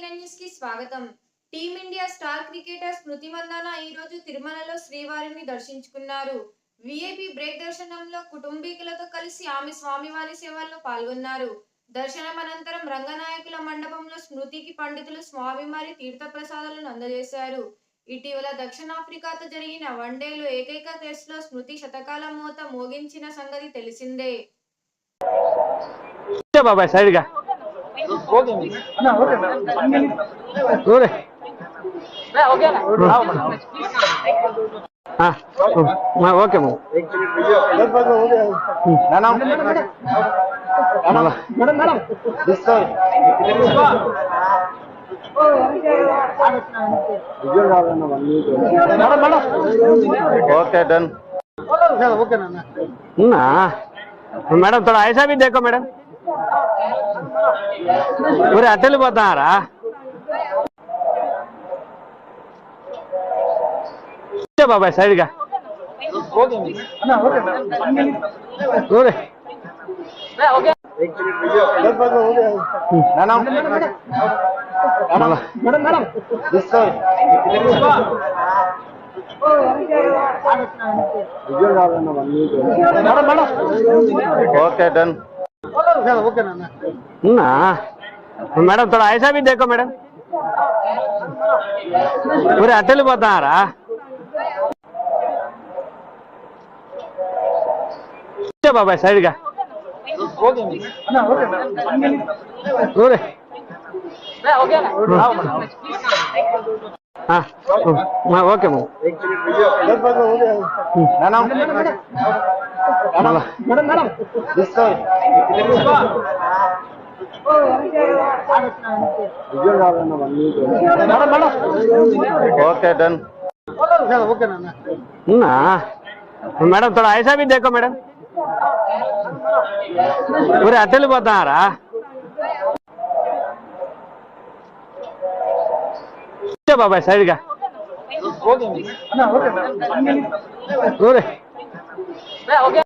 స్వాగతం. Team India star cricketer Smriti Mandhana ఈ రోజు తిరుమలలో శ్రీవారిని దర్శించుకున్నారు. విఐపి బ్రేక్ దర్శనంలో కుటుంబీకులతో కలిసి ఆమె స్వామివారి సేవల్లో పాల్గొన్నారు. దర్శనం అనంతరం రంగనాయకుల మండపంలో స్మృతికి పండితులు స్వామివారి తీర్థ ప్రసాదాలను అందజేశారు. ఇటీవల దక్షిణాఫ్రికాతో జరిగిన వన్డేలో ఏకైక టెస్ట్లో స్మృతి శతకాల మోత మోగించిన సంగతి తెలిసిందే. బాబాయ్ సైడ్గా ఓకే మా ఓకే డన్ ఉన్నా మేడం थोड़ा ऐसा भी देखो मैडम మరి అట్టెళ్ళిపోతున్నారా బాబాయ్ సైడ్గా. Okay okay done. ఉన్నా? మేడం తోడు ఐసా బి దేకో మేడం? ఒరే అట్టెళ్ళిపోతున్నారా బాబాయ్ సైడ్గా. ఒరే ఓకే మేడం ఓకే డన్. ఉన్నా? మేడం తోడు ఐసా బి దేకో మేడం. ఒరే అట్టెళ్ళిపోతున్నారా బాబాయ్ సైడ్గా. ఓరే